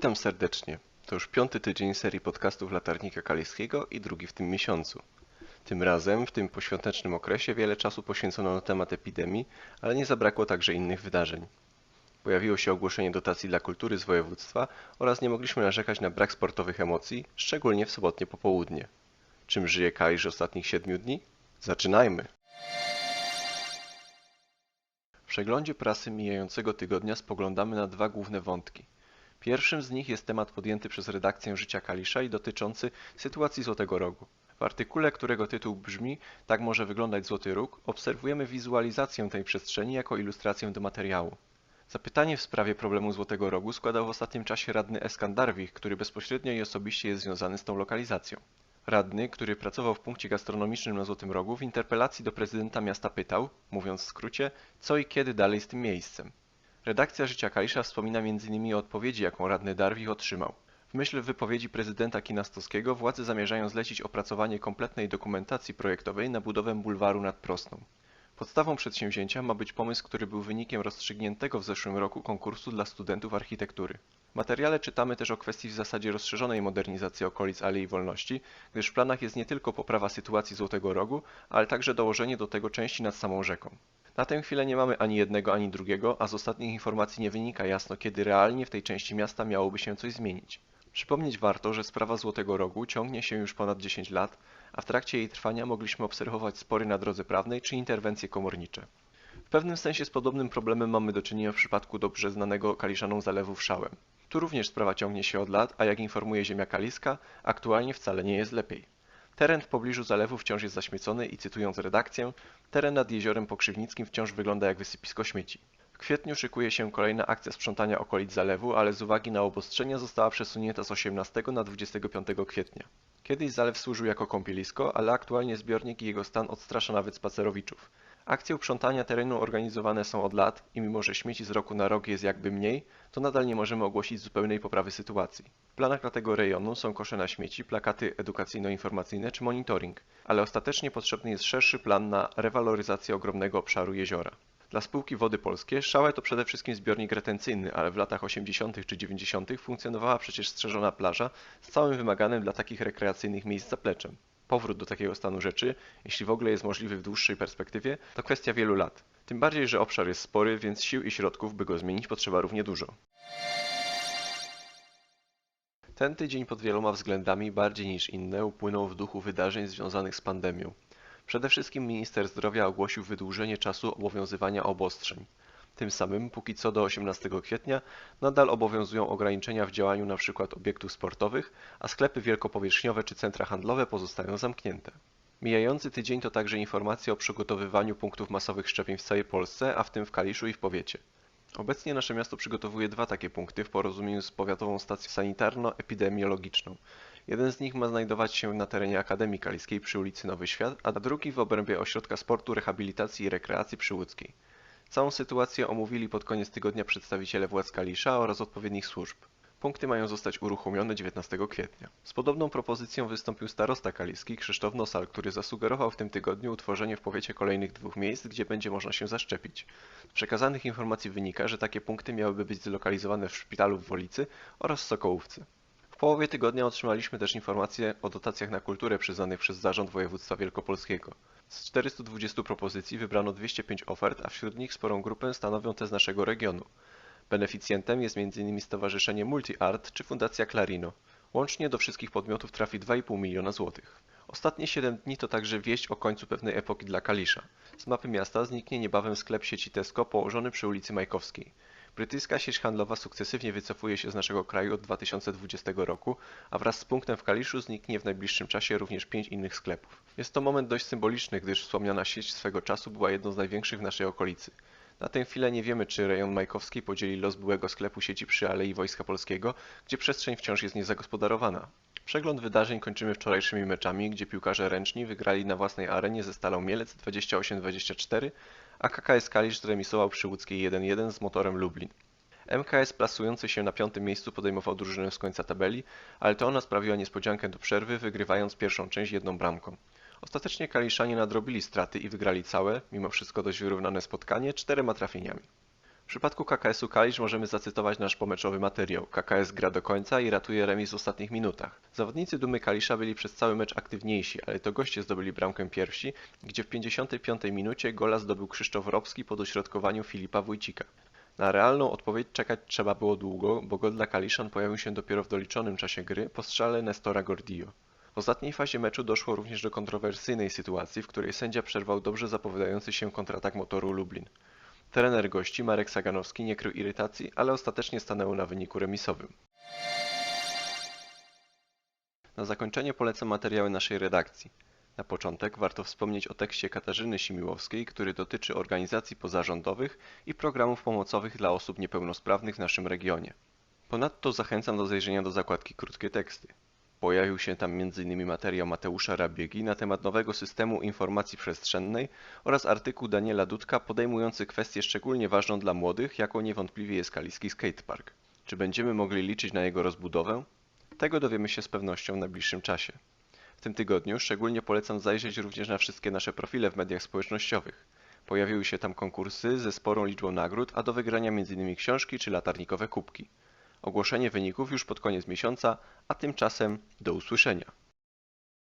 Witam serdecznie. To już piąty tydzień serii podcastów Latarnika Kaliskiego i drugi w tym miesiącu. Tym razem, w tym poświątecznym okresie, wiele czasu poświęcono na temat epidemii, ale nie zabrakło także innych wydarzeń. Pojawiło się ogłoszenie dotacji dla kultury z województwa oraz nie mogliśmy narzekać na brak sportowych emocji, szczególnie w sobotnie popołudnie. Czym żyje Kalisz ostatnich siedmiu dni? Zaczynajmy! W przeglądzie prasy mijającego tygodnia spoglądamy na dwa główne wątki. Pierwszym z nich jest temat podjęty przez redakcję Życia Kalisza i dotyczący sytuacji Złotego Rogu. W artykule, którego tytuł brzmi Tak może wyglądać Złoty Róg, obserwujemy wizualizację tej przestrzeni jako ilustrację do materiału. Zapytanie w sprawie problemu Złotego Rogu składał w ostatnim czasie radny Eskandarwich, który bezpośrednio i osobiście jest związany z tą lokalizacją. Radny, który pracował w punkcie gastronomicznym na Złotym Rogu, w interpelacji do prezydenta miasta pytał, mówiąc w skrócie, co i kiedy dalej z tym miejscem. Redakcja Życia Kalisza wspomina m.in. o odpowiedzi, jaką radny Darwich otrzymał. W myśl wypowiedzi prezydenta Kinastowskiego władze zamierzają zlecić opracowanie kompletnej dokumentacji projektowej na budowę bulwaru nad Prosną. Podstawą przedsięwzięcia ma być pomysł, który był wynikiem rozstrzygniętego w zeszłym roku konkursu dla studentów architektury. W materiale czytamy też o kwestii w zasadzie rozszerzonej modernizacji okolic Alei Wolności, gdyż w planach jest nie tylko poprawa sytuacji Złotego Rogu, ale także dołożenie do tego części nad samą rzeką. Na tę chwilę nie mamy ani jednego, ani drugiego, a z ostatnich informacji nie wynika jasno, kiedy realnie w tej części miasta miałoby się coś zmienić. Przypomnieć warto, że sprawa Złotego Rogu ciągnie się już ponad 10 lat, a w trakcie jej trwania mogliśmy obserwować spory na drodze prawnej czy interwencje komornicze. W pewnym sensie z podobnym problemem mamy do czynienia w przypadku dobrze znanego Kaliszaną zalewu Wszałem. Tu również sprawa ciągnie się od lat, a jak informuje Ziemia Kaliska, aktualnie wcale nie jest lepiej. Teren w pobliżu zalewu wciąż jest zaśmiecony i cytując redakcję, teren nad jeziorem Pokrzywnickim wciąż wygląda jak wysypisko śmieci. W kwietniu szykuje się kolejna akcja sprzątania okolic zalewu, ale z uwagi na obostrzenia została przesunięta z 18 na 25 kwietnia. Kiedyś zalew służył jako kąpielisko, ale aktualnie zbiornik i jego stan odstrasza nawet spacerowiczów. Akcje uprzątania terenu organizowane są od lat i mimo że śmieci z roku na rok jest jakby mniej, to nadal nie możemy ogłosić zupełnej poprawy sytuacji. W planach dla tego rejonu są kosze na śmieci, plakaty edukacyjno-informacyjne czy monitoring, ale ostatecznie potrzebny jest szerszy plan na rewaloryzację ogromnego obszaru jeziora. Dla spółki Wody Polskie Szałe to przede wszystkim zbiornik retencyjny, ale w latach 80. czy 90. funkcjonowała przecież strzeżona plaża z całym wymaganym dla takich rekreacyjnych miejsc zapleczem. Powrót do takiego stanu rzeczy, jeśli w ogóle jest możliwy w dłuższej perspektywie, to kwestia wielu lat. Tym bardziej, że obszar jest spory, więc sił i środków, by go zmienić, potrzeba równie dużo. Ten tydzień pod wieloma względami bardziej niż inne upłynął w duchu wydarzeń związanych z pandemią. Przede wszystkim minister zdrowia ogłosił wydłużenie czasu obowiązywania obostrzeń. Tym samym, póki co do 18 kwietnia, nadal obowiązują ograniczenia w działaniu np. obiektów sportowych, a sklepy wielkopowierzchniowe czy centra handlowe pozostają zamknięte. Mijający tydzień to także informacje o przygotowywaniu punktów masowych szczepień w całej Polsce, a w tym w Kaliszu i w powiecie. Obecnie nasze miasto przygotowuje dwa takie punkty w porozumieniu z powiatową stacją sanitarno-epidemiologiczną. Jeden z nich ma znajdować się na terenie Akademii Kaliskiej przy ulicy Nowy Świat, a drugi w obrębie Ośrodka Sportu, Rehabilitacji i Rekreacji przy Łódzkiej. Całą sytuację omówili pod koniec tygodnia przedstawiciele władz Kalisza oraz odpowiednich służb. Punkty mają zostać uruchomione 19 kwietnia. Z podobną propozycją wystąpił starosta kaliski Krzysztof Nosal, który zasugerował w tym tygodniu utworzenie w powiecie kolejnych dwóch miejsc, gdzie będzie można się zaszczepić. Z przekazanych informacji wynika, że takie punkty miałyby być zlokalizowane w szpitalu w Wolicy oraz w Sokołówce. Połowie tygodnia otrzymaliśmy też informacje o dotacjach na kulturę przyznanych przez Zarząd Województwa Wielkopolskiego. Z 420 propozycji wybrano 205 ofert, a wśród nich sporą grupę stanowią te z naszego regionu. Beneficjentem jest m.in. Stowarzyszenie MultiArt czy Fundacja Clarino. Łącznie do wszystkich podmiotów trafi 2,5 miliona złotych. Ostatnie 7 dni to także wieść o końcu pewnej epoki dla Kalisza. Z mapy miasta zniknie niebawem sklep sieci Tesco położony przy ulicy Majkowskiej. Brytyjska sieć handlowa sukcesywnie wycofuje się z naszego kraju od 2020 roku, a wraz z punktem w Kaliszu zniknie w najbliższym czasie również pięć innych sklepów. Jest to moment dość symboliczny, gdyż wspomniana sieć swego czasu była jedną z największych w naszej okolicy. Na tę chwilę nie wiemy, czy rejon Majkowski podzieli los byłego sklepu sieci przy Alei Wojska Polskiego, gdzie przestrzeń wciąż jest niezagospodarowana. Przegląd wydarzeń kończymy wczorajszymi meczami, gdzie piłkarze ręczni wygrali na własnej arenie ze Stalą Mielec 28-24, a KKS Kalisz zremisował przy Łódzkiej 1-1 z motorem Lublin. MKS plasujący się na piątym miejscu podejmował drużynę z końca tabeli, ale to ona sprawiła niespodziankę do przerwy, wygrywając pierwszą część jedną bramką. Ostatecznie Kaliszanie nadrobili straty i wygrali całe, mimo wszystko dość wyrównane spotkanie, czterema trafieniami. Przypadku KKS-u Kalisz możemy zacytować nasz pomeczowy materiał. KKS gra do końca i ratuje remis w ostatnich minutach. Zawodnicy Dumy Kalisza byli przez cały mecz aktywniejsi, ale to goście zdobyli bramkę pierwsi, gdzie w 55 minucie gola zdobył Krzysztof Robski po dośrodkowaniu Filipa Wójcika. Na realną odpowiedź czekać trzeba było długo, bo gol dla Kaliszan pojawił się dopiero w doliczonym czasie gry po strzale Nestora Gordillo. W ostatniej fazie meczu doszło również do kontrowersyjnej sytuacji, w której sędzia przerwał dobrze zapowiadający się kontratak motoru Lublin. Trener gości Marek Saganowski nie krył irytacji, ale ostatecznie stanęło na wyniku remisowym. Na zakończenie polecam materiały naszej redakcji. Na początek warto wspomnieć o tekście Katarzyny Simiłowskiej, który dotyczy organizacji pozarządowych i programów pomocowych dla osób niepełnosprawnych w naszym regionie. Ponadto zachęcam do zajrzenia do zakładki Krótkie Teksty. Pojawił się tam m.in. materiał Mateusza Rabiegi na temat nowego systemu informacji przestrzennej oraz artykuł Daniela Dudka podejmujący kwestię szczególnie ważną dla młodych, jaką niewątpliwie jest kaliski skatepark. Czy będziemy mogli liczyć na jego rozbudowę? Tego dowiemy się z pewnością w najbliższym czasie. W tym tygodniu szczególnie polecam zajrzeć również na wszystkie nasze profile w mediach społecznościowych. Pojawiły się tam konkursy ze sporą liczbą nagród, a do wygrania m.in. książki czy latarnikowe kubki. Ogłoszenie wyników już pod koniec miesiąca, a tymczasem do usłyszenia.